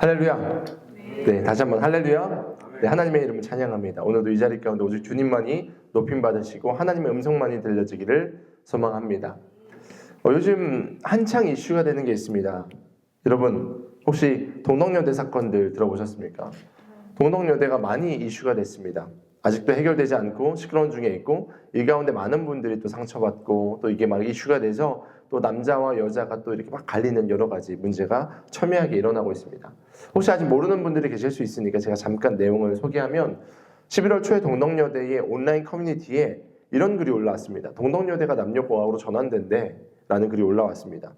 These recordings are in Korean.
할렐루야. 네, 다시 한번 할렐루야. 네, 하나님의 이름을 찬양합니다. 오늘도 이 자리 가운데 오직 주님만이 높임 받으시고 하나님의 음성만이 들려지기를 소망합니다. 어, 요즘 한창 이슈가 되는 게 있습니다. 여러분 혹시 동덕여대 사건들 들어보셨습니까? 동덕여대가 많이 이슈가 됐습니다. 아직도 해결되지 않고 시끄러운 중에 있고 이 가운데 많은 분들이 또 상처받고 또 이게 막 이슈가 돼서 또 남자와 여자가 또 이렇게 막 갈리는 여러 가지 문제가 첨예하게 일어나고 있습니다. 혹시 아직 모르는 분들이 계실 수 있으니까 제가 잠깐 내용을 소개하면 11월 초에 동덕여대의 온라인 커뮤니티에 이런 글이 올라왔습니다. 동덕여대가 남녀공학으로 전환된대 라는 글이 올라왔습니다.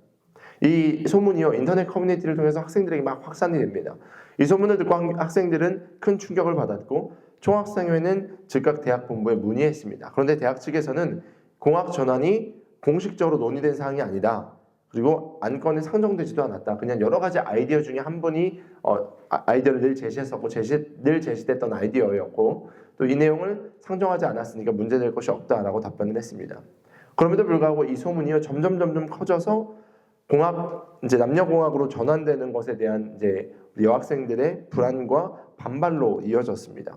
이 소문이요 인터넷 커뮤니티를 통해서 학생들에게 막 확산이 됩니다. 이 소문을 듣고 학- 학생들은 큰 충격을 받았고 총학생회는 즉각 대학 본부에 문의했습니다. 그런데 대학 측에서는 공학 전환이 공식적으로 논의된 사항이 아니다. 그리고 안건에 상정되지도 않았다. 그냥 여러 가지 아이디어 중에 한 분이 어, 아- 아이디어를 늘 제시했었고 제시, 늘 제시됐던 아이디어였고 또 이 내용을 상정하지 않았으니까 문제될 것이 없다라고 답변을 했습니다. 그럼에도 불구하고 이 소문이요 점점 점점 커져서 공학 이제 남녀공학으로 전환되는 것에 대한 이제 여학생들의 불안과 반발로 이어졌습니다.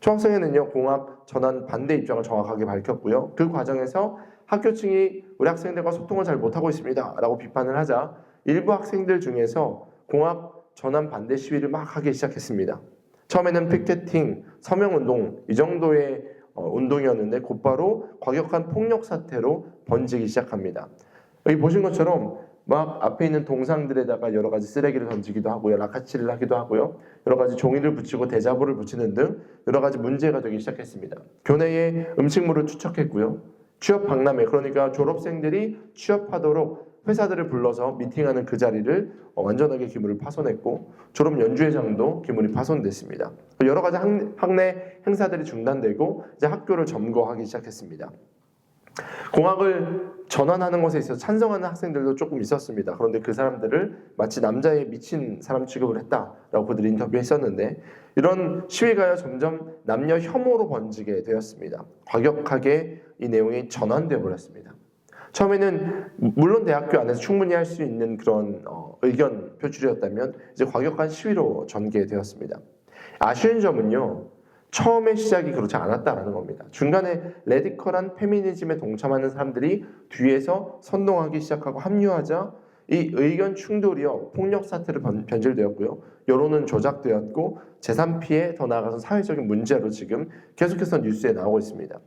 총학생회는요 공학 전환 반대 입장을 정확하게 밝혔고요. 그 과정에서 학교 측이 우리 학생들과 소통을 잘 못하고 있습니다 라고 비판을 하자 일부 학생들 중에서 공학 전환 반대 시위를 막 하기 시작했습니다. 처음에는 피켓팅, 서명운동 이 정도의 어, 운동이었는데 곧바로 과격한 폭력 사태로 번지기 시작합니다. 여기 보신 것처럼 막 앞에 있는 동상들에다가 여러 가지 쓰레기를 던지기도 하고요, 라카치를 하기도 하고요, 여러 가지 종이를 붙이고 대자보를 붙이는 등 여러 가지 문제가 되기 시작했습니다. 교내에 음식물을 투척했고요, 취업 박람회 그러니까 졸업생들이 취업하도록 회사들을 불러서 미팅하는 그 자리를 어, 완전하게 기물을 파손했고 졸업 연주회장도 기물이 파손됐습니다. 여러 가지 학- 학내 행사들이 중단되고 이제 학교를 점거하기 시작했습니다. 공학을 전환하는 것에 있어서 찬성하는 학생들도 조금 있었습니다. 그런데 그 사람들을 마치 남자에 미친 사람 취급을 했다라고 그들이 인터뷰했었는데 이런 시위가요 점점 남녀 혐오로 번지게 되었습니다. 과격하게 이 내용이 전환되어 버렸습니다. 처음에는 물론 대학교 안에서 충분히 할 수 있는 그런 어, 의견 표출이었다면 이제 과격한 시위로 전개되었습니다. 아쉬운 점은요. 처음에 시작이 그렇지 않았다라는 겁니다. 중간에 레디컬한 페미니즘에 동참하는 사람들이 뒤에서 선동하기 시작하고 합류하자 이 의견 충돌이요 폭력 사태로 변- 변질되었고요 여론은 조작되었고 재산 피해 더 나아가서 사회적인 문제로 지금 계속해서 뉴스에 나오고 있습니다.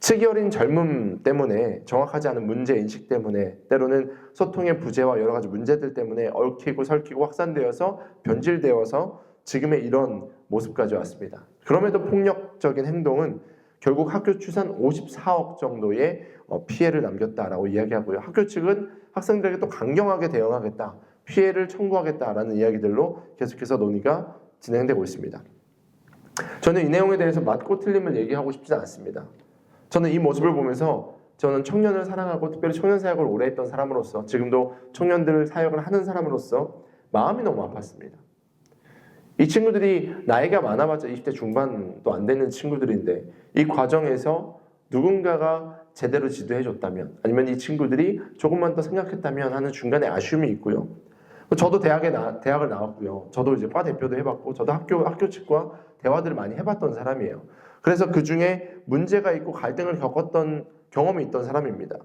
측이 어린 젊음 때문에 정확하지 않은 문제 인식 때문에 때로는 소통의 부재와 여러 가지 문제들 때문에 얽히고 설키고 확산되어서 변질되어서 지금의 이런 모습까지 왔습니다. 그럼에도 폭력적인 행동은 결국 학교 추산 54억 정도의 어, 피해를 남겼다라고 이야기하고요. 학교 측은 학생들에게 또 강경하게 대응하겠다, 피해를 청구하겠다라는 이야기들로 계속해서 논의가 진행되고 있습니다. 저는 이 내용에 대해서 맞고 틀림을 얘기하고 싶지 않습니다. 저는 이 모습을 보면서 저는 청년을 사랑하고 특별히 청년 사역을 오래 했던 사람으로서 지금도 청년들 사역을 하는 사람으로서 마음이 너무 아팠습니다. 이 친구들이 나이가 많아봤자 20대 중반도 안 되는 친구들인데 이 과정에서 누군가가 제대로 지도해 줬다면 아니면 이 친구들이 조금만 더 생각했다면 하는 중간에 아쉬움이 있고요. 저도 대학에 나, 대학을 나왔고요. 저도 이제 과 대표도 해봤고 저도 학교 학교 측과 대화들을 많이 해봤던 사람이에요. 그래서 그 중에 문제가 있고 갈등을 겪었던 경험이 있던 사람입니다.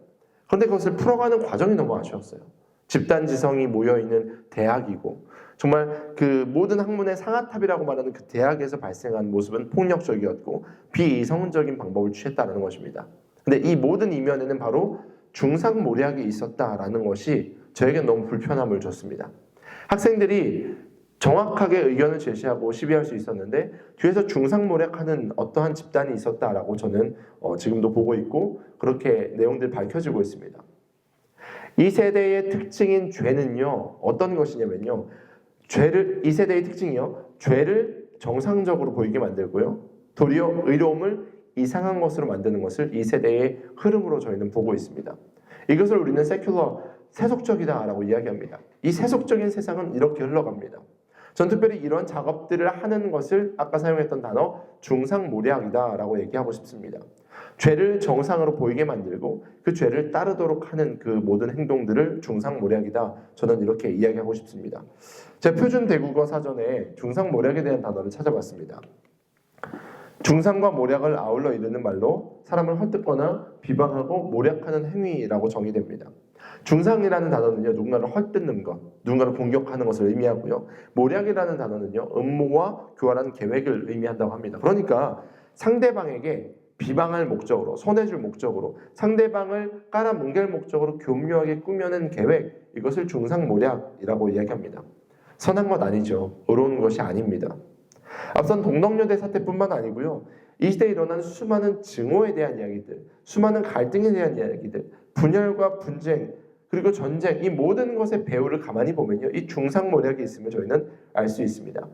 그런데 그것을 풀어가는 과정이 너무 아쉬웠어요. 집단 지성이 모여 있는 대학이고 정말 그 모든 학문의 상아탑이라고 말하는 그 대학에서 발생한 모습은 폭력적이었고 비이성적인 방법을 취했다는 것입니다. 근데 이 모든 이면에는 바로 중상 모략이 있었다라는 것이 저에게 너무 불편함을 줬습니다. 학생들이 정확하게 의견을 제시하고 시비할 수 있었는데 뒤에서 중상 모략하는 어떠한 집단이 있었다라고 저는 어, 지금도 보고 있고 그렇게 내용들이 밝혀지고 있습니다. 이 세대의 특징인 죄는요 어떤 것이냐면요 죄를 이 세대의 특징이요 죄를 정상적으로 보이게 만들고요 도리어 의로움을 이상한 것으로 만드는 것을 이 세대의 흐름으로 저희는 보고 있습니다. 이것을 우리는 세큘러 세속적이다라고 이야기합니다. 이 세속적인 세상은 이렇게 흘러갑니다. 전 특별히 이런 작업들을 하는 것을 아까 사용했던 단어 중상모략이다라고 얘기하고 싶습니다. 죄를 정상으로 보이게 만들고 그 죄를 따르도록 하는 그 모든 행동들을 중상모략이다. 저는 이렇게 이야기하고 싶습니다. 제 표준 대국어 사전에 중상모략에 대한 단어를 찾아봤습니다. 중상과 모략을 아울러 이르는 말로 사람을 헐뜯거나 비방하고 모략하는 행위라고 정의됩니다. 중상이라는 단어는요 누군가를 헐뜯는 것, 누군가를 공격하는 것을 의미하고요. 모략이라는 단어는요 음모와 교활한 계획을 의미한다고 합니다. 그러니까 상대방에게 비방할 목적으로, 손해줄 목적으로, 상대방을 깔아뭉갤 목적으로 교묘하게 꾸며낸 계획, 이것을 중상모략이라고 이야기합니다. 선한 것 아니죠. 의로운 것이 아닙니다. 앞선 동덕여대 사태뿐만 아니고요. 이 시대에 일어난 수많은 증오에 대한 이야기들, 수많은 갈등에 대한 이야기들, 분열과 분쟁, 그리고 전쟁, 이 모든 것의 배후를 가만히 보면요. 이 중상모략이 있으면 저희는 알 수 있습니다.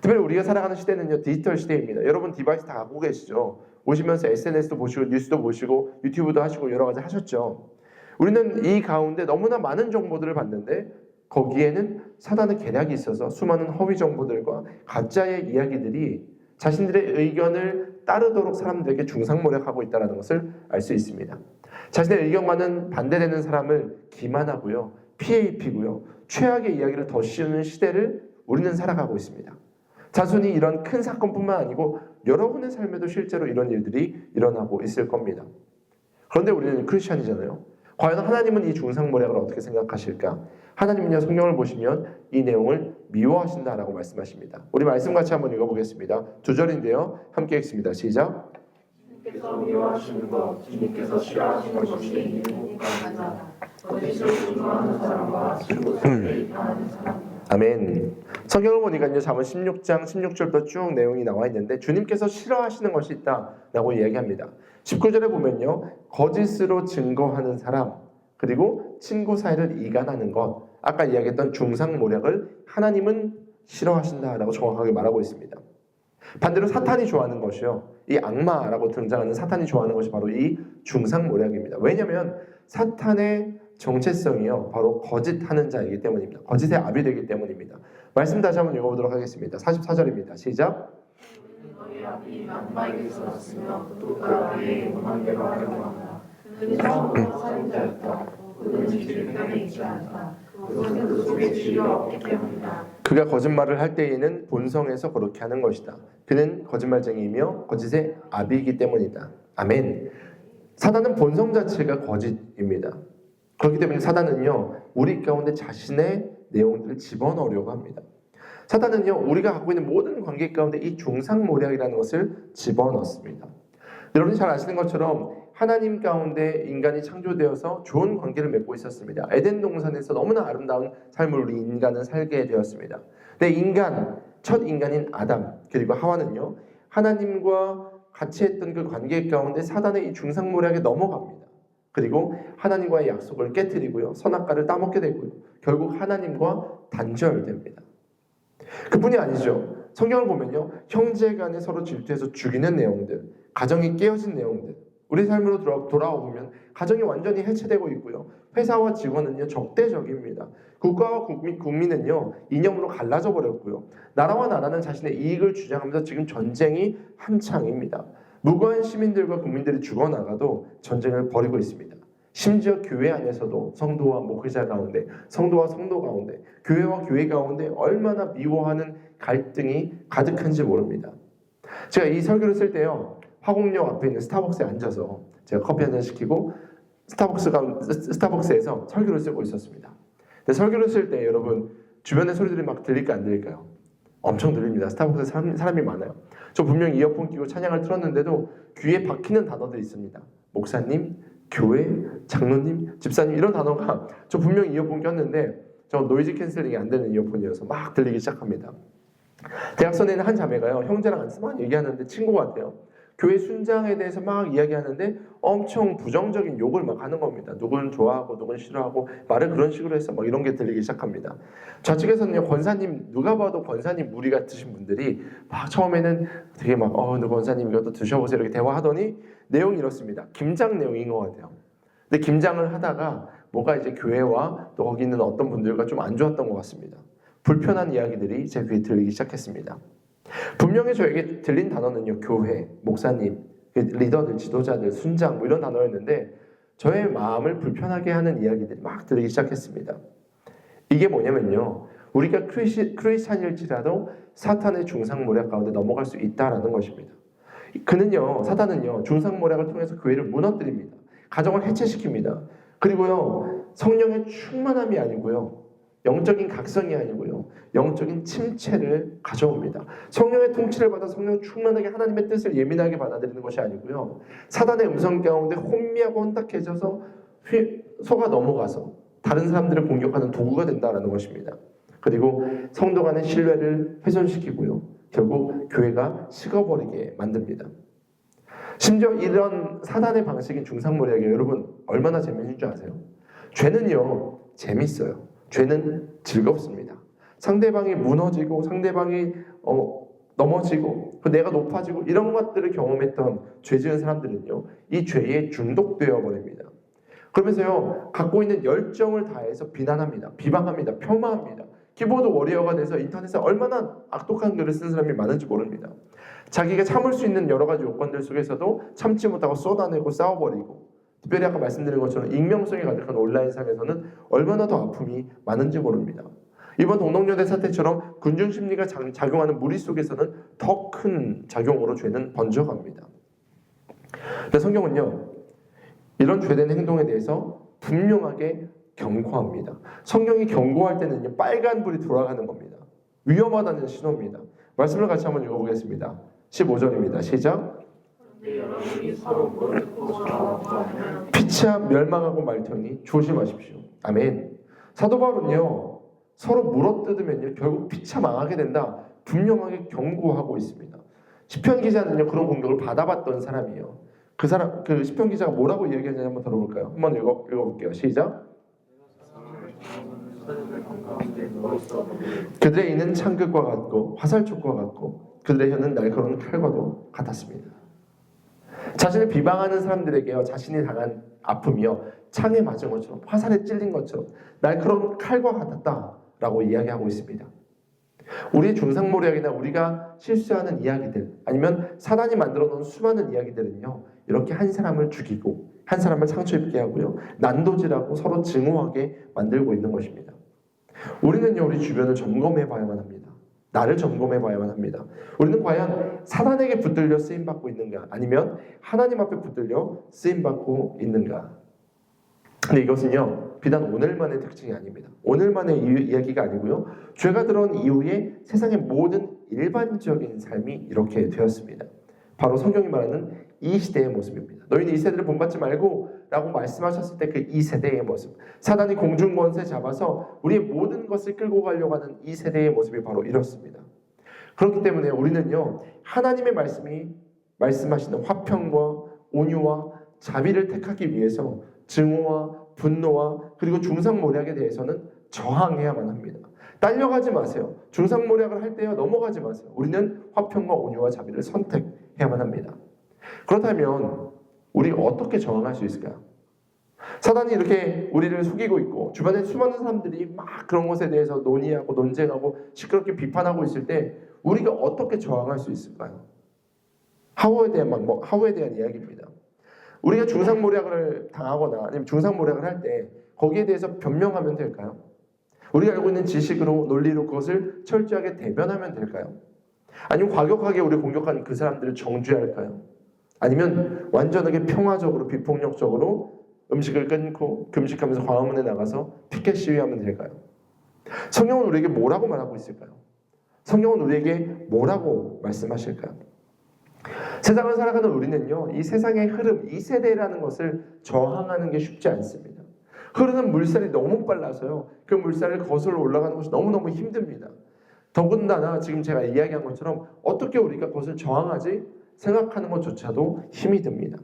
특별히 우리가 살아가는 시대는요. 디지털 시대입니다. 여러분 디바이스 다 갖고 계시죠? 오시면서 SNS도 보시고 뉴스도 보시고 유튜브도 하시고 여러 가지 하셨죠. 우리는 이 가운데 너무나 많은 정보들을 봤는데 거기에는 사단의 계략이 있어서 수많은 허위 정보들과 가짜의 이야기들이 자신들의 의견을 따르도록 사람들에게 중상모략하고 있다는 것을 알 수 있습니다. 자신의 의견과는 반대되는 사람을 기만하고요, 피해 입히고요, 최악의 이야기를 더 씌우는 시대를 우리는 살아가고 있습니다. 단순히 이런 큰 사건뿐만 아니고 여러분의 삶에도 실제로 이런 일들이 일어나고 있을 겁니다. 그런데 우리는 크리스천이잖아요. 과연 하나님은 이 중상모략을 어떻게 생각하실까? 하나님은요 성경을 보시면 이 내용을 미워하신다라고 말씀하십니다. 우리 말씀 같이 한번 읽어보겠습니다. 두 절인데요. 함께 읽습니다. 시작. 주님께서 미워하시는 것, 주님께서 싫어하시는 것이 있는가 하자. 거짓을 주장하는 사람과 사이에 이상하는 사람. 아멘. 성경을 보니까요, 잠언 16장 16절부터 쭉 내용이 나와 있는데 주님께서 싫어하시는 것이 있다라고 이야기합니다. 19절에 보면요, 거짓으로 증거하는 사람 그리고 친구 사이를 이간하는 것, 아까 이야기했던 중상모략을 하나님은 싫어하신다라고 정확하게 말하고 있습니다. 반대로 사탄이 좋아하는 것이요, 이 악마라고 등장하는 사탄이 좋아하는 것이 바로 이 중상모략입니다. 왜냐하면 사탄의 정체성이요 바로 거짓하는 자이기 때문입니다. 거짓의 압이 되기 때문입니다. 말씀 다시 한번 읽어보도록 하겠습니다. 44절입니다. 시작. 그가 거짓말을 할 때에는 본성에서 그렇게 하는 것이다. 그는 거짓말쟁이이며 거짓의 압이기 때문이다. 아멘. 사단은 본성 자체가 거짓입니다. 그렇기 때문에 사단은요 우리 가운데 자신의 내용들을 집어넣으려고 합니다. 사단은요 우리가 갖고 있는 모든 관계 가운데 이 중상모략이라는 것을 집어넣습니다. 여러분이 잘 아시는 것처럼 하나님 가운데 인간이 창조되어서 좋은 관계를 맺고 있었습니다. 에덴 동산에서 너무나 아름다운 삶을 우리 인간은 살게 되었습니다. 근데 인간 첫 인간인 아담 그리고 하와는요 하나님과 같이 했던 그 관계 가운데 사단의 이 중상모략에 넘어갑니다. 그리고 하나님과의 약속을 깨뜨리고요 선악과를 따먹게 되고요 결국 하나님과 단절됩니다. 그뿐이 아니죠. 성경을 보면요 형제 간에 서로 질투해서 죽이는 내용들, 가정이 깨어진 내용들, 우리 삶으로 돌아, 돌아와 보면 가정이 완전히 해체되고 있고요. 회사와 직원은요 적대적입니다. 국가와 국민, 국민은요 이념으로 갈라져 버렸고요. 나라와 나라는 자신의 이익을 주장하면서 지금 전쟁이 한창입니다. 무고한 시민들과 국민들이 죽어나가도 전쟁을 벌이고 있습니다. 심지어 교회 안에서도 성도와 목회자 가운데, 성도와 성도 가운데, 교회와 교회 가운데 얼마나 미워하는 갈등이 가득한지 모릅니다. 제가 이 설교를 쓸 때요, 화곡역 앞에 있는 스타벅스에 앉아서 제가 커피 한 잔 시키고 스타벅스가 스타벅스에서 설교를 쓰고 있었습니다. 근데 설교를 쓸 때 여러분 주변의 소리들이 막 들릴까 안 들릴까요? 엄청 들립니다. 스타벅스에 사람, 사람이 많아요. 저 분명 이어폰 끼고 찬양을 틀었는데도 귀에 박히는 단어들이 있습니다. 목사님, 교회, 장로님, 집사님 이런 단어가 저 분명 이어폰 꼈는데 저 노이즈 캔슬링이 안 되는 이어폰이어서 막 들리기 시작합니다. 대학선에 있는 한 자매가요 형제랑 앉아서 막 얘기하는데 친구 같아요. 교회 순장에 대해서 막 이야기하는데 엄청 부정적인 욕을 막 하는 겁니다. 누구는 좋아하고 누구는 싫어하고 말을 그런 식으로 해서 막 이런 게 들리기 시작합니다. 좌측에서는요 권사님 누가 봐도 권사님 무리 같으신 분들이 막 처음에는 되게 막 어, 너 권사님 이것도 드셔보세요 이렇게 대화하더니 내용이 이렇습니다. 김장 내용인 것 같아요. 근데 김장을 하다가 뭐가 이제 교회와 또 거기 있는 어떤 분들과 좀 안 좋았던 것 같습니다. 불편한 이야기들이 제 귀에 들리기 시작했습니다. 분명히 저에게 들린 단어는요, 교회, 목사님, 그 리더들, 지도자들, 순장 뭐 이런 단어였는데 저의 마음을 불편하게 하는 이야기들이 막 들리기 시작했습니다. 이게 뭐냐면요. 우리가 크리스찬일지라도 사탄의 중상모략 가운데 넘어갈 수 있다라는 것입니다. 그는요, 사탄은요, 중상모략을 통해서 교회를 무너뜨립니다. 가정을 해체시킵니다. 그리고요, 성령의 충만함이 아니고요, 영적인 각성이 아니고요, 영적인 침체를 가져옵니다. 성령의 통치를 받아 성령 충만하게 하나님의 뜻을 예민하게 받아들이는 것이 아니고요, 사단의 음성 가운데 혼미하고 혼탁해져서 휘- 속아 넘어가서 다른 사람들을 공격하는 도구가 된다는 것입니다. 그리고 성도 간의 신뢰를 훼손시키고요. 결국 교회가 식어버리게 만듭니다. 심지어 이런 사단의 방식인 중상모략이 여러분 얼마나 재밌는 줄 아세요? 죄는요 재밌어요. 죄는 즐겁습니다. 상대방이 무너지고 상대방이 어, 넘어지고 그 내가 높아지고 이런 것들을 경험했던 죄 지은 사람들은요 이 죄에 중독되어 버립니다. 그러면서요 갖고 있는 열정을 다해서 비난합니다, 비방합니다, 폄하합니다. 키보드 워리어가 돼서 인터넷에 얼마나 악독한 글을 쓰는 사람이 많은지 모릅니다. 자기가 참을 수 있는 여러 가지 요건들 속에서도 참지 못하고 쏟아내고 싸워버리고 특별히 아까 말씀드린 것처럼 익명성이 가득한 온라인상에서는 얼마나 더 아픔이 많은지 모릅니다. 이번 동덕여대 사태처럼 군중 심리가 작- 작용하는 무리 속에서는 더 큰 작용으로 죄는 번져갑니다. 근데 성경은요 이런 죄된 행동에 대해서 분명하게 경고합니다. 성경이 경고할 때는요 빨간 불이 돌아가는 겁니다. 위험하다는 신호입니다. 말씀을 같이 한번 읽어보겠습니다. 15절입니다. 시작. 피차 멸망하고 말 테니 조심하십시오. 아멘. 사도 바울은요 서로 물어뜯으면요 결국 피차 망하게 된다 분명하게 경고하고 있습니다. 시편 기자는요 그런 공격을 받아봤던 사람이에요. 그 사람 그 시편 기자가 뭐라고 이야기하는지 한번 들어볼까요? 한번 읽어 읽어볼게요. 시작. 그들의 이는 창극과 같고 화살촉과 같고 그들의 혀는 날카로운 칼과도 같았습니다. 자신을 비방하는 사람들에게요 자신이 당한 아픔이요 창에 맞은 것처럼 화살에 찔린 것처럼 날카로운 칼과 같았다라고 이야기하고 있습니다. 우리의 중상모략이나 우리가 실수하는 이야기들 아니면 사단이 만들어 놓은 수많은 이야기들은요 이렇게 한 사람을 죽이고 한 사람을 상처 입게 하고요 난도질하고 서로 증오하게 만들고 있는 것입니다. 우리는요 우리 주변을 점검해 봐야만 합니다. 나를 점검해 봐야만 합니다. 우리는 과연 사단에게 붙들려 쓰임 받고 있는가 아니면 하나님 앞에 붙들려 쓰임 받고 있는가? 근데 이것은요 비단 오늘만의 특징이 아닙니다. 오늘만의 이- 이야기가 아니고요 죄가 들어온 이후에 세상의 모든 일반적인 삶이 이렇게 되었습니다. 바로 성경이 말하는 이 시대의 모습입니다. 너희는 이 세대를 본받지 말고 라고 말씀하셨을 때 그 이 세대의 모습. 사단이 공중 권세 잡아서 우리의 모든 것을 끌고 가려고 하는 이 세대의 모습이 바로 이렇습니다. 그렇기 때문에 우리는요 하나님의 말씀이 말씀하시는 화평과 온유와 자비를 택하기 위해서 증오와 분노와 그리고 중상모략에 대해서는 저항해야만 합니다. 딸려가지 마세요. 중상모략을 할 때요 넘어가지 마세요. 우리는 화평과 온유와 자비를 선택해야만 합니다. 그렇다면 우리 어떻게 저항할 수 있을까요? 사단이 이렇게 우리를 속이고 있고 주변에 수많은 사람들이 막 그런 것에 대해서 논의하고 논쟁하고 시끄럽게 비판하고 있을 때 우리가 어떻게 저항할 수 있을까요? 하우에 대한 방법, 하우에 대한 이야기입니다. 우리가 중상모략을 당하거나 아니면 중상모략을 할 때 거기에 대해서 변명하면 될까요? 우리가 알고 있는 지식으로 논리로 그것을 철저하게 대변하면 될까요? 아니면 과격하게 우리 공격하는 그 사람들을 정죄할까요? 아니면 완전하게 평화적으로 비폭력적으로 음식을 끊고 금식하면서 광화문에 나가서 피켓 시위하면 될까요? 성경은 우리에게 뭐라고 말하고 있을까요? 성경은 우리에게 뭐라고 말씀하실까요? 세상을 살아가는 우리는요, 이 세상의 흐름, 이 세대라는 것을 저항하는 게 쉽지 않습니다. 흐르는 물살이 너무 빨라서요, 그 물살을 거슬러 올라가는 것이 너무너무 힘듭니다. 더군다나 지금 제가 이야기한 것처럼 어떻게 우리가 그것을 저항하지 생각하는 것조차도 힘이 듭니다.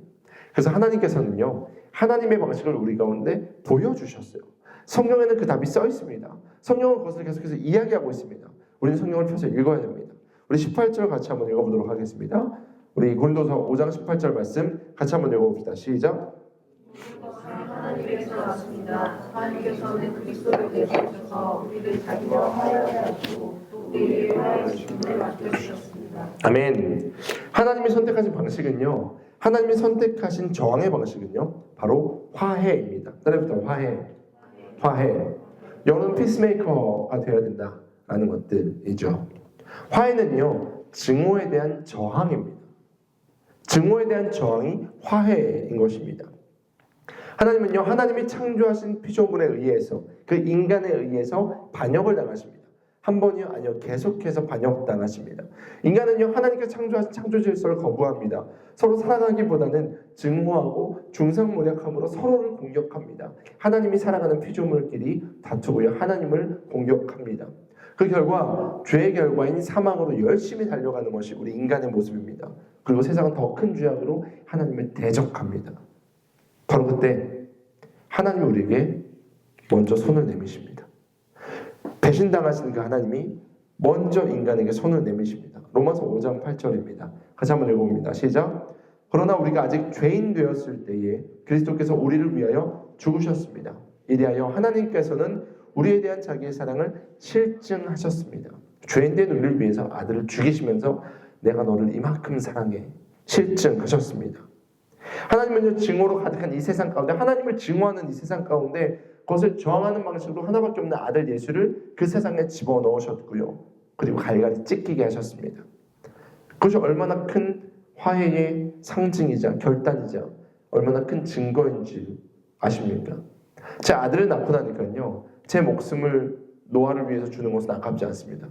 그래서 하나님께서는요, 하나님의 방식을 우리 가운데 보여주셨어요. 성경에는 그 답이 써 있습니다. 성경은 그것을 계속해서 이야기하고 있습니다. 우리는 성경을 펴서 읽어야 됩니다. 우리 18절 같이 한번 읽어보도록 하겠습니다. 우리 고린도서 5장 18절 말씀 같이 한번 읽어봅시다. 시작. 하나님께서 왔습니다. 하나님께서는 그리스도를 내세우셔서 우리를 자기와 하여게 하시고 또 우리를 죽음을 맡겨주셨습니다. 아멘. 하나님이 선택하신 방식은요. 하나님이 선택하신 저항의 방식은요, 바로 화해입니다. 따라해보자, 화해. 화해. 영어는 피스메이커가 되어야 된다라는 것들이죠. 화해는요, 증오에 대한 저항입니다. 증오에 대한 저항이 화해인 것입니다. 하나님은요, 하나님이 창조하신 피조물에 의해서 그 인간에 의해서 반역을 당하십니다. 한 번이요, 아니요, 계속해서 반역당하십니다. 인간은요, 하나님께 창조하신 창조 질서를 거부합니다. 서로 살아가기보다는 증오하고 중상모략함으로 서로를 공격합니다. 하나님이 살아가는 피조물끼리 다투고요, 하나님을 공격합니다. 그 결과 죄의 결과인 사망으로 열심히 달려가는 것이 우리 인간의 모습입니다. 그리고 세상은 더 큰 죄악으로 하나님을 대적합니다. 바로 그때 하나님이 우리에게 먼저 손을 내미십니다. 배신당하신 그 하나님이 먼저 인간에게 손을 내미십니다. 로마서 5장 8절입니다. 같이 한번 읽어봅니다. 시작. 그러나 우리가 아직 죄인 되었을 때에 그리스도께서 우리를 위하여 죽으셨습니다. 이리하여 하나님께서는 우리에 대한 자기의 사랑을 실증하셨습니다. 죄인 된 우리를 위해서 아들을 죽이시면서 내가 너를 이만큼 사랑해 실증하셨습니다. 하나님은요 증오로 가득한 이 세상 가운데 하나님을 증오하는 이 세상 가운데 그것을 저항하는 방식으로 하나밖에 없는 아들 예수를 그 세상에 집어 넣으셨고요. 그리고 갈갈이 찢기게 하셨습니다. 그것이 얼마나 큰 화해의 상징이자 결단이자 얼마나 큰 증거인지 아십니까? 제 아들을 낳고 나니까요. 제 목숨을 노아를 위해서 주는 것은 아깝지 않습니다.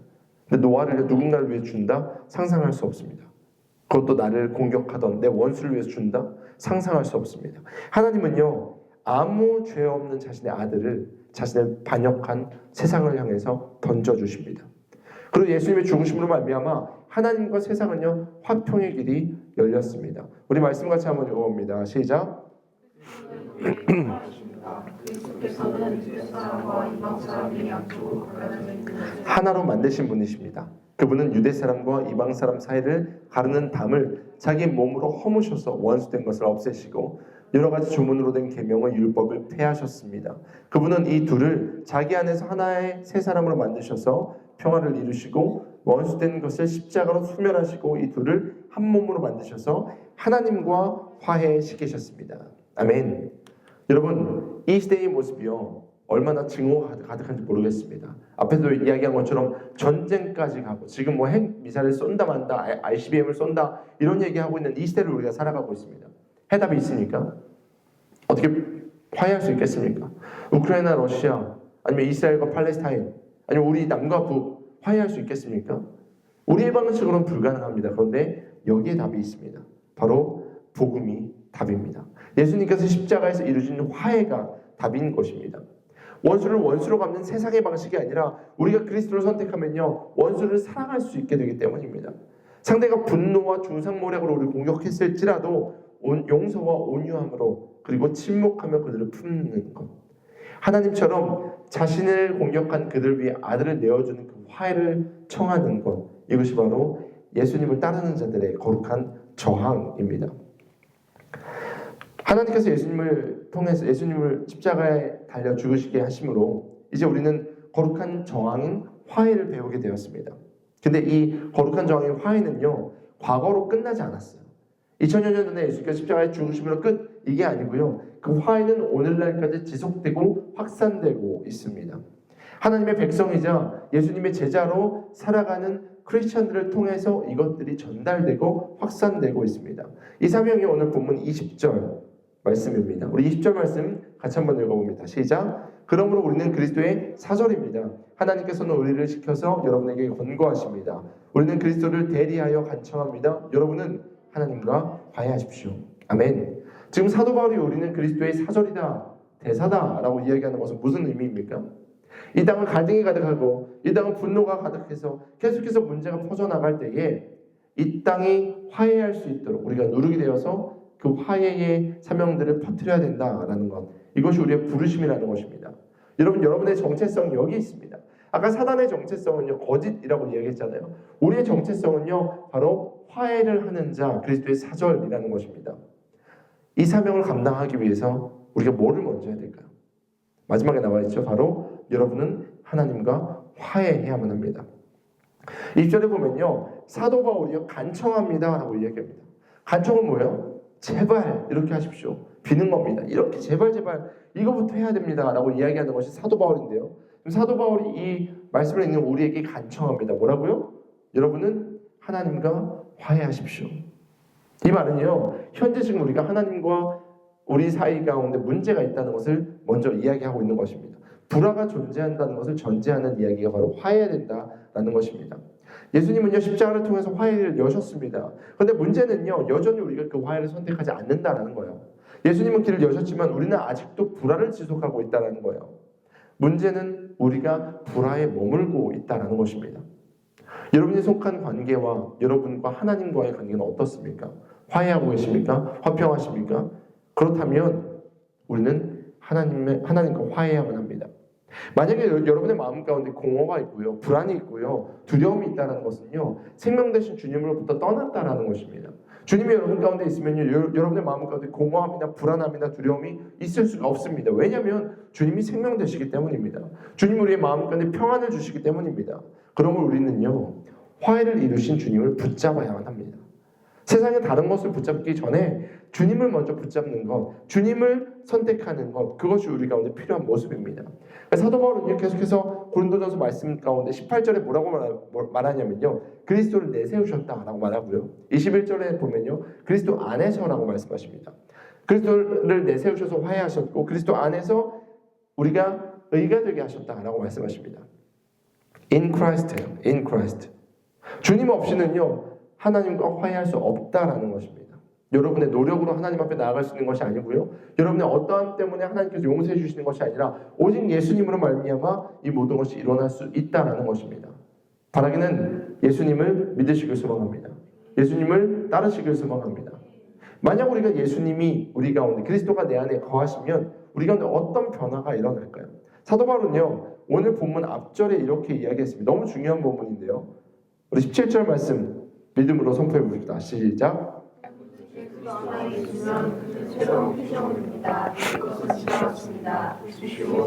근데 노아를 누군가를 위해 준다? 상상할 수 없습니다. 그것도 나를 공격하던 내 원수를 위해서 준다? 상상할 수 없습니다. 하나님은요, 아무 죄 없는 자신의 아들을 자신의 반역한 세상을 향해서 던져주십니다. 그리고 예수님의 죽으심으로 말미암아 하나님과 세상은요, 화평의 길이 열렸습니다. 우리 말씀 같이 한번 읽어봅니다. 시작. 하나로 만드신 분이십니다. 그분은 유대 사람과 이방 사람 사이를 가르는 담을 자기 몸으로 허무셔서 원수된 것을 없애시고 여러 가지 주문으로 된 계명의 율법을 폐하셨습니다. 그분은 이 둘을 자기 안에서 하나의 새 사람으로 만드셔서 평화를 이루시고 원수된 것을 십자가로 소멸하시고 이 둘을 한 몸으로 만드셔서 하나님과 화해시키셨습니다. 아멘. 여러분 이 시대의 모습이요 얼마나 증오가 가득한지 모르겠습니다. 앞에서 이야기한 것처럼 전쟁까지 가고 지금 뭐 핵 미사를 쏜다 만다 ICBM을 쏜다 이런 얘기하고 있는 이 시대를 우리가 살아가고 있습니다. 해답이 있습니까? 어떻게 화해할 수 있겠습니까? 우크라이나 러시아 아니면 이스라엘과 팔레스타인 아니면 우리 남과 북 화해할 수 있겠습니까? 우리의 방식으로는 불가능합니다. 그런데 여기에 답이 있습니다. 바로 복음이 답입니다. 예수님께서 십자가에서 이루신 화해가 답인 것입니다. 원수를 원수로 갚는 세상의 방식이 아니라 우리가 그리스도를 선택하면요 원수를 사랑할 수 있게 되기 때문입니다. 상대가 분노와 중상모략으로 우리를 공격했을지라도 온- 용서와 온유함으로 그리고 침묵하며 그들을 품는 것. 하나님처럼 자신을 공격한 그들 위해 아들을 내어주는 그 화해를 청하는 것. 이것이 바로 예수님을 따르는 자들의 거룩한 저항입니다. 하나님께서 예수님을 통해서 예수님을 십자가에 달려 죽으시게 하심으로 이제 우리는 거룩한 저항인 화해를 배우게 되었습니다. 근데 이 거룩한 저항인 화해는요 과거로 끝나지 않았어요. 2000여 년 전에 예수께서 십자가에 죽으심으로 끝 이게 아니고요. 그 화해는 오늘날까지 지속되고 확산되고 있습니다. 하나님의 백성이자 예수님의 제자로 살아가는 크리스천들을 통해서 이것들이 전달되고 확산되고 있습니다. 이 사명이 오늘 본문 20절 말씀입니다. 우리 20절 말씀 같이 한번 읽어봅니다. 시작. 그러므로 우리는 그리스도의 사절입니다. 하나님께서는 우리를 시켜서 여러분에게 권고하십니다. 우리는 그리스도를 대리하여 간청합니다. 여러분은 하나님과 화해하십시오. 아멘. 지금 사도 바울이 우리는 그리스도의 사절이다, 대사다라고 이야기하는 것은 무슨 의미입니까? 이 땅은 갈등이 가득하고 이 땅은 분노가 가득해서 계속해서 문제가 퍼져나갈 때에 이 땅이 화해할 수 있도록 우리가 누르게 되어서 그 화해의 사명들을 퍼뜨려야 된다라는 것 이것이 우리의 부르심이라는 것입니다. 여러분 여러분의 정체성이 여기 있습니다. 아까 사단의 정체성은요 거짓이라고 이야기했잖아요. 우리의 정체성은요 바로 화해를 하는 자 그리스도의 사절이라는 것입니다. 이 사명을 감당하기 위해서 우리가 뭐를 먼저 해야 될까요? 마지막에 나와 있죠. 바로 여러분은 하나님과 화해해야만 합니다. 1절에 보면요. 사도 바울이요. 간청합니다 라고 이야기합니다. 간청은 뭐예요? 제발 이렇게 하십시오. 비는 겁니다. 이렇게 제발 제발 이거부터 해야 됩니다라고 이야기하는 것이 사도 바울인데요. 사도 바울이 이 말씀을 읽는 우리에게 간청합니다. 뭐라고요? 여러분은 하나님과 화해하십시오. 이 말은요. 현재 지금 우리가 하나님과 우리 사이 가운데 문제가 있다는 것을 먼저 이야기하고 있는 것입니다. 불화가 존재한다는 것을 전제하는 이야기가 바로 화해해야 된다라는 것입니다. 예수님은요 십자가를 통해서 화해를 여셨습니다. 그런데 문제는요 여전히 우리가 그 화해를 선택하지 않는다라는 거예요. 예수님은 길을 여셨지만 우리는 아직도 불화를 지속하고 있다라는 거예요. 문제는 우리가 불화에 머물고 있다라는 것입니다. 여러분이 속한 관계와 여러분과 하나님과의 관계는 어떻습니까? 화해하고 계십니까? 화평하십니까? 그렇다면 우리는 하나님의 하나님과 화해해야만 합니다. 만약에 여- 여러분의 마음 가운데 공허가 있고요, 불안이 있고요, 두려움이 있다는 것은요, 생명 대신 주님으로부터 떠났다라는 것입니다. 주님이 여러분 가운데 있으면요, 여, 여러분의 마음 가운데 공허함이나 불안함이나 두려움이 있을 수가 없습니다. 왜냐하면 주님이 생명 되시기 때문입니다. 주님 우리의 마음 가운데 평안을 주시기 때문입니다. 그러면 우리는요, 화해를 이루신 주님을 붙잡아야만 합니다. 세상의 다른 것을 붙잡기 전에 주님을 먼저 붙잡는 것, 주님을 선택하는 것, 그것이 우리 가운데 필요한 모습입니다. 사도 바울은요, 계속해서 고린도전서 말씀 가운데 18절에 뭐라고 뭐- 말하냐면요, 그리스도를 내세우셨다라고 말하고요. 21절에 보면요, 그리스도 안에서라고 말씀하십니다. 그리스도를 내세우셔서 화해하셨고, 그리스도 안에서 우리가 의가 되게 하셨다라고 말씀하십니다. In Christ예요. In Christ. 주님 없이는요 하나님과 화해할 수 없다라는 것입니다. 여러분의 노력으로 하나님 앞에 나아갈 수 있는 것이 아니고요. 여러분의 어떠함 때문에 하나님께서 용서해 주시는 것이 아니라 오직 예수님으로 말미암아 이 모든 것이 일어날 수 있다라는 것입니다. 바라기는 예수님을 믿으시길 소망합니다. 예수님을 따르시길 소망합니다. 만약 우리가 예수님이 우리 가운데 그리스도가 내 안에 거하시면 우리 가운데 어떤 변화가 일어날까요? 사도 바울은요 오늘 본문 앞절에 이렇게 이야기했습니다. 너무 중요한 본문인데요. 우리 17절 말씀 믿음으로 선포해 봅시다. 시작.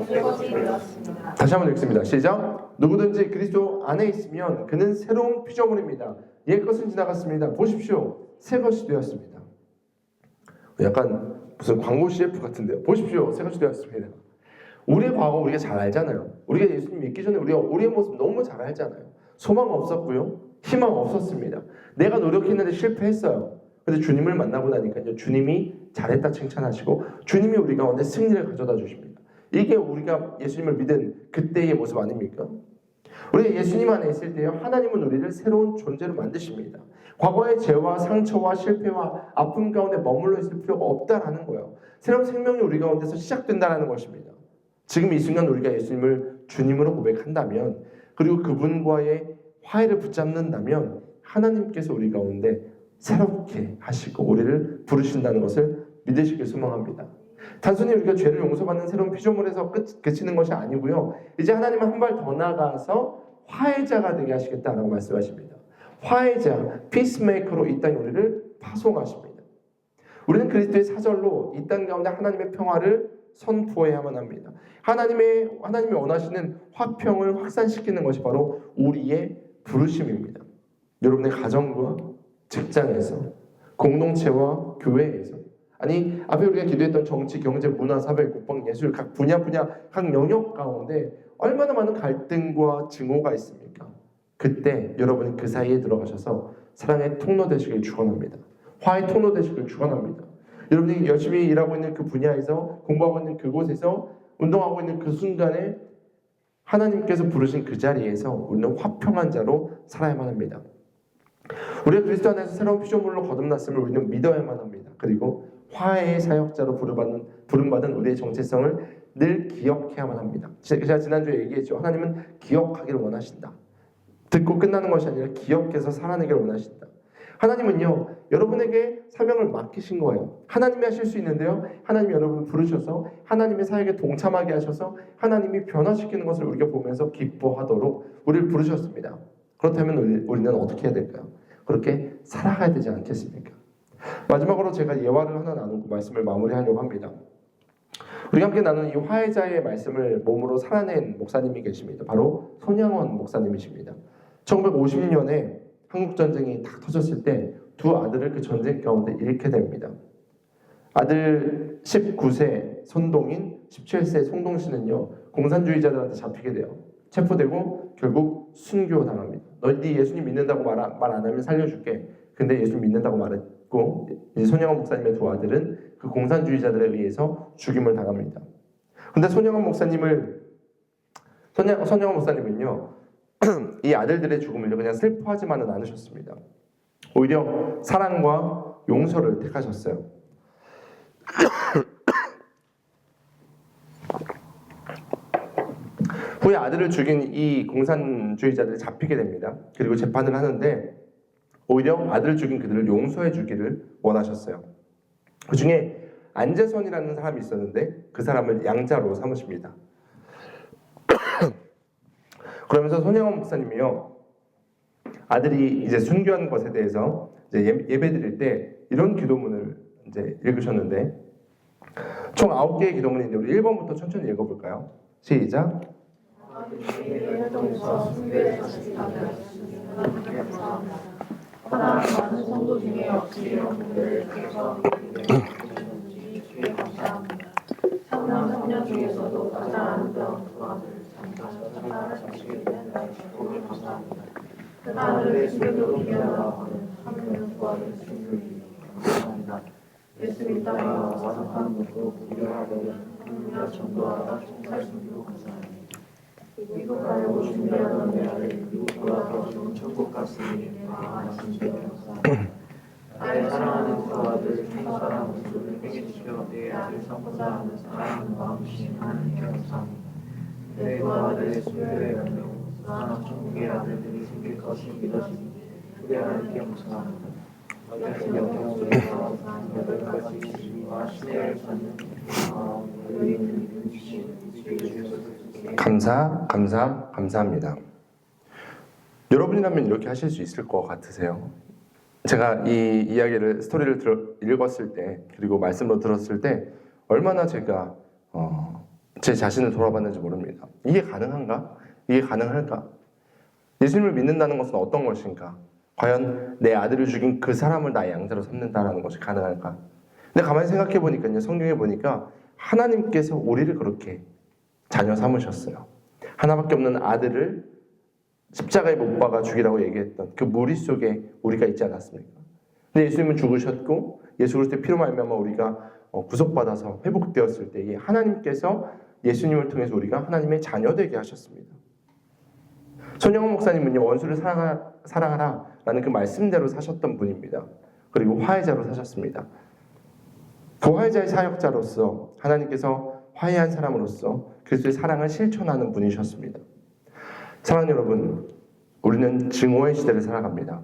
되었습니다. 다시 한번 읽습니다. 시작. 누구든지 그리스도 안에 있으면 그는 새로운 피조물입니다. 옛 것은 지나갔습니다. 보십시오. 새 것이 되었습니다. 약간 무슨 광고 CF 같은데요. 보십시오. 새 것이 되었습니다. 우리의 과거 우리가 잘 알잖아요. 우리가 예수님 믿기 전에 우리가 우리의 모습 너무 잘 알잖아요. 소망 없었고요. 희망 없었습니다. 내가 노력했는데 실패했어요. 근데 주님을 만나고 나니까요. 주님이 잘했다 칭찬하시고 주님이 우리 가운데 승리를 가져다 주십니다. 이게 우리가 예수님을 믿은 그때의 모습 아닙니까? 우리가 예수님 안에 있을 때요. 하나님은 우리를 새로운 존재로 만드십니다. 과거의 죄와 상처와 실패와 아픔 가운데 머물러 있을 필요가 없다라는 거예요. 새로운 생명이 우리 가운데서 시작된다라는 것입니다. 지금 이 순간 우리가 예수님을 주님으로 고백한다면 그리고 그분과의 화해를 붙잡는다면 하나님께서 우리 가운데 새롭게 하시고 우리를 부르신다는 것을 믿으시길 소망합니다. 단순히 우리가 죄를 용서받는 새로운 피조물에서 끝, 그치는 것이 아니고요. 이제 하나님은 한 발 더 나아가서 화해자가 되게 하시겠다라고 말씀하십니다. 화해자, 피스메이커로 이 땅에 우리를 파송하십니다. 우리는 그리스도의 사절로 이 땅 가운데 하나님의 평화를 선포해야만 합니다. 하나님의 하나님이 원하시는 화평을 확산시키는 것이 바로 우리의 부르심입니다. 여러분의 가정과 직장에서 공동체와 교회에서 아니 앞에 우리가 기도했던 정치, 경제, 문화, 사회, 국방, 예술 각 분야 분야 각 영역 가운데 얼마나 많은 갈등과 증오가 있습니까? 그때 여러분이 그 사이에 들어가셔서 사랑의 통로 되시길 축원합니다. 화의 통로 되시길 축원합니다. 여러분이 열심히 일하고 있는 그 분야에서 공부하고 있는 그곳에서 운동하고 있는 그 순간에 하나님께서 부르신 그 자리에서 우리는 화평한 자로 살아야만 합니다. 우리가 그리스도 안에서 새로운 피조물로 거듭났음을 우리는 믿어야만 합니다. 그리고 화해의 사역자로 부름받은, 부름받은 우리의 정체성을 늘 기억해야만 합니다. 제가 지난주에 얘기했죠. 하나님은 기억하기를 원하신다. 듣고 끝나는 것이 아니라 기억해서 살아내기를 원하신다. 하나님은요, 여러분에게 사명을 맡기신 거예요. 하나님이 하실 수 있는데요. 하나님이 여러분을 부르셔서 하나님의 사역에 동참하게 하셔서 하나님이 변화시키는 것을 우리가 보면서 기뻐하도록 우리를 부르셨습니다. 그렇다면 우리- 우리는 어떻게 해야 될까요? 그렇게 살아가야 되지 않겠습니까? 마지막으로 제가 예화를 하나 나누고 말씀을 마무리하려고 합니다. 우리가 함께 나누는 이 화해자의 말씀을 몸으로 살아낸 목사님이 계십니다. 바로 손양원 목사님이십니다. 1950년에 한국 전쟁이 딱 터졌을 때 두 아들을 그 전쟁 가운데 잃게 됩니다. 아들 19세 손동인, 17세 송동 씨는요 공산주의자들한테 잡히게 돼요. 체포되고 결국 순교당합니다. 너희 예수님 믿는다고 말 안 하면 살려줄게. 근데 예수님 믿는다고 말했고 이제 손영원 목사님의 두 아들은 그 공산주의자들에 의해서 죽임을 당합니다. 근데 손영원 목사님을 손영, 손영원 목사님은요 이 아들들의 죽음을 그냥 슬퍼하지만은 않으셨습니다. 오히려 사랑과 용서를 택하셨어요. 후에 아들을 죽인 이 공산주의자들이 잡히게 됩니다. 그리고 재판을 하는데 오히려 아들을 죽인 그들을 용서해 주기를 원하셨어요. 그 중에 안재선이라는 사람이 있었는데 그 사람을 양자로 삼으십니다. 그러면서 손영원 목사님이요 아들이 이제 순교한 것에 대해서 이제 예- 예배 드릴 때 이런 기도문을 이제 읽으셨는데 총 9개의 기도문인데 우리 1번부터 천천히 읽어볼까요? 시작. 아들의 순교도 비교하라고 하는 것도 비교하고 하늘과 전도하다 총살 순교 감사합니다. 가려고 준비하던 내 아들 미국 돌아서 좋은 천국 갔으니 말씀드려 감사합니다. 나의 사랑하는 두 아들 행사랑 모습을 회개시켜 내 아들 선포자하는 사랑하는 마음이신 하나님께 감사합니다. 내두 아들의 수요의 명령 사랑 천국의 아들들이 생길 것이 믿어지니 우리 하나님께 감사합니다. 영경 속에서 여덟 가지 진리와 신뢰를 찾는 마음 열리는 믿음 주신 주의 주소서 감사, 감사, 감사합니다. 여러분이라면 이렇게 하실 수 있을 것 같으세요? 제가 이 이야기를 스토리를 들어, 읽었을 때 그리고 말씀으로 들었을 때 얼마나 제가 어, 제 자신을 돌아봤는지 모릅니다. 이게 가능한가? 이게 가능할까? 예수님을 믿는다는 것은 어떤 것인가? 과연 내 아들을 죽인 그 사람을 나의 양자로 삼는다라는 것이 가능할까? 근데 가만히 생각해 보니까요, 성경에 보니까 하나님께서 우리를 그렇게 자녀 삼으셨어요. 하나밖에 없는 아들을 십자가에 못 박아 죽이라고 얘기했던 그 무리 속에 우리가 있지 않았습니까? 근데 예수님은 죽으셨고 예수 그리스도의 피로 말미암아 우리가 어, 구속받아서 회복되었을 때에 하나님께서 예수님을 통해서 우리가 하나님의 자녀 되게 하셨습니다. 손영원 목사님은요 원수를 사랑하, 사랑하라 라는 그 말씀대로 사셨던 분입니다. 그리고 화해자로 사셨습니다. 그 화해자의 사역자로서 하나님께서 화해한 사람으로서 그리스도의 사랑을 실천하는 분이셨습니다. 사랑하는 여러분, 우리는 증오의 시대를 살아갑니다.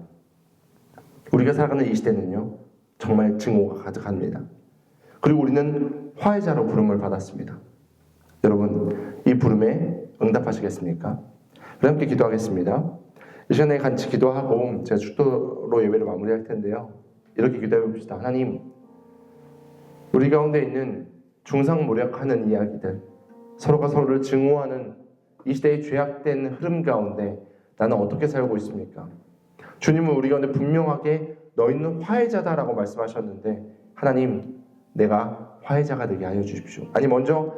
우리가 살아가는 이 시대는요, 정말 증오가 가득합니다. 그리고 우리는 화해자로 부름을 받았습니다. 여러분, 이 부름에 응답하시겠습니까? 우리 함께 기도하겠습니다. 이 시간에 같이 기도하고 제가 축도로 예배를 마무리할 텐데요. 이렇게 기도해 봅시다. 하나님, 우리 가운데 있는 중상모략하는 이야기들, 서로가 서로를 증오하는 이 시대의 죄악된 흐름 가운데 나는 어떻게 살고 있습니까? 주님은 우리 가운데 분명하게 너희는 화해자다라고 말씀하셨는데 하나님 내가 화해자가 되게 하여 주십시오. 아니 먼저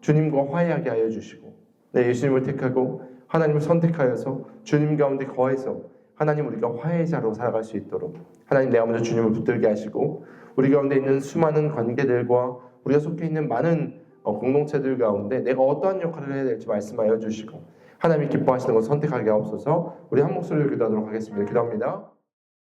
주님과 화해하게 하여 주시고 내 예수님을 택하고 하나님을 선택하여서 주님 가운데 거해서 하나님 우리가 화해자로 살아갈 수 있도록 하나님 내가 먼저 주님을 붙들게 하시고 우리 가운데 있는 수많은 관계들과 우리가 속해 있는 많은 어, 공동체들 가운데 내가 어떠한 역할을 해야 될지 말씀하여 주시고 하나님이 기뻐하시는 것을 선택하게 하옵소서 우리 한 목소리로 기도하도록 하겠습니다. 기도합니다.